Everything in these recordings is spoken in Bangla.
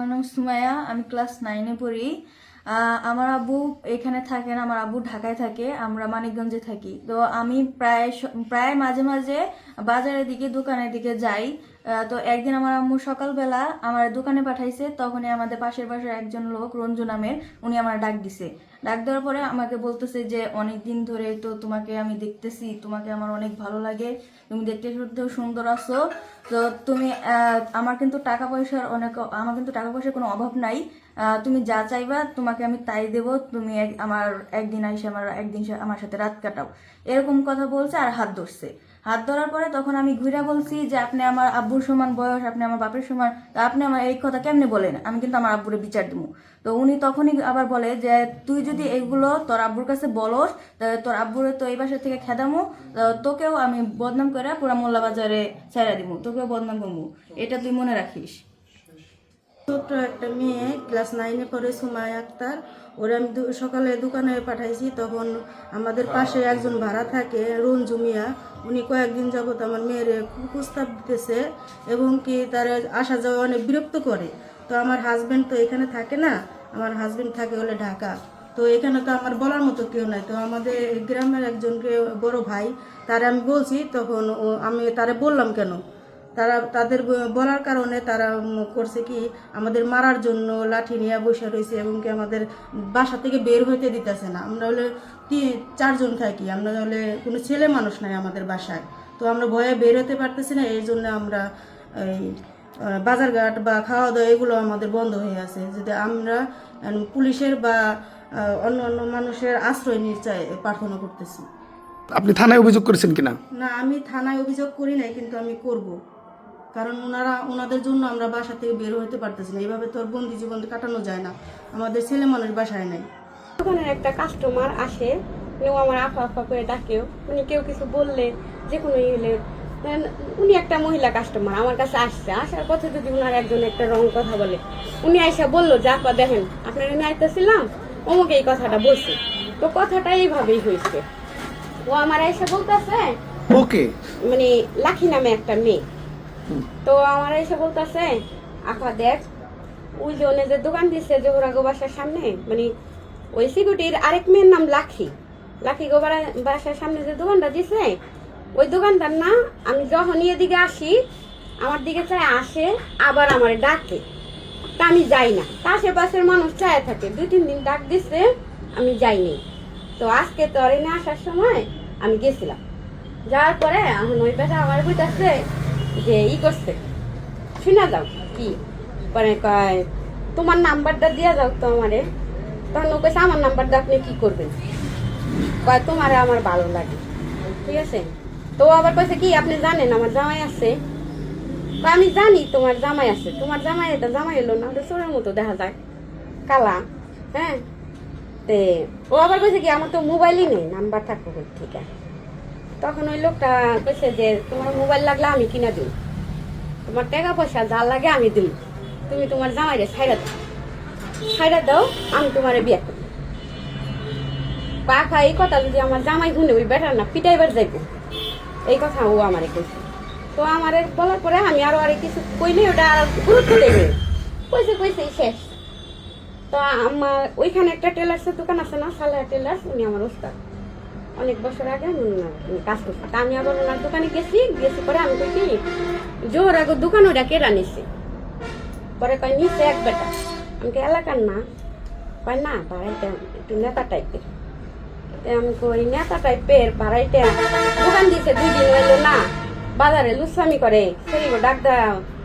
আমার নাম সুমায়া আমি ক্লাস নাইনে পড়ি। আমার আব্বু এখানে থাকে না আমার আব্বু ঢাকায় থাকে, আমরা মানিকগঞ্জে থাকি। তো আমি প্রায় প্রায় মাঝে মাঝে বাজারের দিকে, দোকানের দিকে যাই। তো একদিন আমার আম্মু সকালবেলা আমার দোকানে পাঠাইছে, তখনই আমাদের পাশের পাশের একজন লোক, রঞ্জু নামের, উনি আমার ডাক দিছে। ডাক দেওয়ার পরে আমাকে বলতেছে যে অনেক দিন ধরে তো তোমাকে আমি দেখতেছি, তোমাকে আমার অনেক ভালো লাগে, তুমি দেখতে শুনতেও সুন্দর আছো, তো তুমি আমার কিন্তু টাকা পয়সার অনেক, আমার কিন্তু টাকা পয়সার কোনো অভাব নাই তুমি যা চাইবা, তোমাকে আমি তাই দেব। তুমি আমার একদিন আইসে আমার একদিন আমার সাথে রাত কাটাও। এরকম কথা বলছে আর হাত ধরছে। হাত ধরার পরে তখন আমি ঘুরে বলছি যে, আপনি আমার আব্বুর সমান বয়স, আপনি আমার বাপের সমান, তা আপনি আমার এই কথা কেমনে বলেন? আমি কিন্তু আমার আব্বুরে বিচার দেবো তো উনি তখনই আবার বলে যে, তুই যদি এগুলো তোর আব্বুর কাছে বলস তোর আব্বুরে তো এই বাসা থেকে খেদামো তোকেও আমি বদনাম করে পুরা মোল্লা বাজারে ছেড়ে দিব তোকেও বদনাম করব এটা তুই মনে রাখিস? ছোট্ট একটা মেয়ে, ক্লাস নাইনে পড়ে সুমায় আক্তার। ওরা আমি সকালে দোকানে পাঠাইছি, তখন আমাদের পাশে একজন ভাড়া থাকে, রঞ্জু মিয়া। উনি কয়েকদিন যাবত আমার মেয়ের প্রস্তাব দিতেছে এবং কি তার আসা যাওয়া অনেক বিরক্ত করে। তো আমার হাজবেন্ড তো এখানে থাকে না, আমার হাজবেন্ড থাকে হলে ঢাকা। তো এখানে তো আমার বলার মতো কেউ নাই। তো আমাদের গ্রামের একজনকে বড় ভাই, তারা আমি বলছি, তখন আমি তারে বললাম কেন? তারা তাদের বলার কারণে তারা করছে কি আমাদের মারার জন্য লাঠি নিয়ে বসে রয়েছে এবং কি আমাদের বাসা থেকে বের হইতে দিতেছে না। আমরা হলে তিন চারজন থাকি আমরা হলে কোনো ছেলে মানুষ নাই আমাদের বাসায়। তো আমরা ভয়ে বের হতে পারতেছি না এই জন্য আমরা এই বাজারঘাট বা খাওয়া দাওয়া এগুলো আমাদের বন্ধ হয়ে আছে। যদি আমরা পুলিশের বা অন্য অন্য মানুষের আশ্রয় নিয়ে চাই প্রার্থনা করতেছি। আপনি থানায় অভিযোগ করেছেন কিনা? না আমি থানায় অভিযোগ করি নাই কিন্তু আমি করব। কারণ ওনারা ওনাদের জন্য আমরা বাসা থেকে বের হতে পারতেছি না। এইভাবে তোর বন্দি জীবন কাটানো যায় না। আমাদের ছেলে মানুষ বাসায় নাই। দোকানের একটা কাস্টমার আসে উনিও আমার আফা আফা করে ডাকেও উনি কেউ কিছু বললে যে কোনো ইয়ে হলে উনি একটা মহিলা কাস্টমার আমার কাছে আসছে। আসার পথে যদি ওনার একজন একটা রং কথা বলে উনি আইসা বলল যে আপা দেখেন আপনার এনে আইতেছিলাম অমুক এই কথাটা বলছে। তো কথাটা এইভাবেই হয়েছে ও আমার আইসা বলতেছে ওকে। মানে লাখি নামে একটা মেয়ে। তো আমার এসে বলতেছে আপা দেখ, ওই যে যে দোকান দিচ্ছে যে ওরা বাসার সামনে মানে ওই সিকিউরিটির আরেক মেয়ের নাম লাখি। লাখি গোবার বাসার সামনে যে দোকানটা দিছে, ওই দোকানটার না আমি যখনই এদিকে আসি, আমার দিকে চাই আসে, আবার আমার ডাকে। তা আমি যাই না। তা আশেপাশের মানুষ চায় থাকে, দুই তিন দিন ডাক দিচ্ছে আমি যাইনি। তো আজকে তো আর এনে আসার সময় আমি গেছিলাম। যাওয়ার পরে এখন ওই বেটা আমার বুঝতেছে যে ই করছে, শুনে যাও কি? পরে কয়, তোমার নাম্বারটা দিয়ে যাও তো আমারে। তখন ও কইছে, আমার নাম্বারটা আপনি কি করবেন? কয়, তোমারে আমার ভালো লাগে। ঠিক আছে? তো আবার কইছে, কি, আপনি জানেন আমার জামাই আছে? আমি জানি তোমার জামাই আছে। তোমার জামাই, এটা জামাই এলো না ওটা চোরের মতো দেখা যায়। কালা হ্যাঁ? তে ও আবার কইছে কি, আমার তো মোবাইলই নেই, নাম্বার থাকব ঠিক থেকে? তখন ওই লোকটা কইছে যে, তোমার মোবাইল লাগলে আমি কিনা দিই তোমার টাকা পয়সা যা লাগে আমি দিই তুমি তোমার জামাইরে ছাইরা দাও। ছাইরা দাও, আমি তোমারে বিয়ে করব। পাখা এই কথা যদি আমার জামাই শুনে, ওই বেটার না পিটাইবার যাইব। এই কথা ও আমারে কইছে। তো আমারে বলার পরে আমি আরও আরে কিছু কইলে ওটা আর গুরুত্ব দেবে কইছে কইছে শেষ। তো আমার ওইখানে একটা টেলার্সের দোকান আছে না সালেহা টেলার্স, উনি আমার ওস্তাদ। অনেক বছর আগে আমি কাজ করছি। তা আমি আবার ওনার দোকানে গেছি গেছি পরে আমি কই কি জোর আগে, দোকান ওটা কেরা নিছে? পরে কয়, নিছে এক বেটা। আমি কই, এলাকার না। কয়, না, বাড়াইতে একটু নেতা টাইপের। আমি কই, নেতা টাইপের, বাড়াইতে দোকান দিছে দুই দিন হইল, না, বাজারে লুসামি করে সেই ডাক দেয়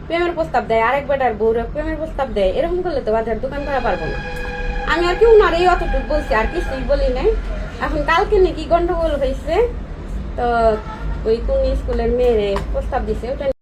প্রেমের প্রস্তাব দেয়, আরেক বেটার বউরে প্রেমের প্রস্তাব দেয়, এরকম করলে তো বাজার দোকান করা পারব না। আমি আর কি উনার এই অতটুকু বলছি, আর কিছুই বলি নাই। এখন কালকে নাকি গন্ডগোল হয়েছে তো ওই কোন স্কুলের মেয়েরে প্রস্তাব দিছে ওটা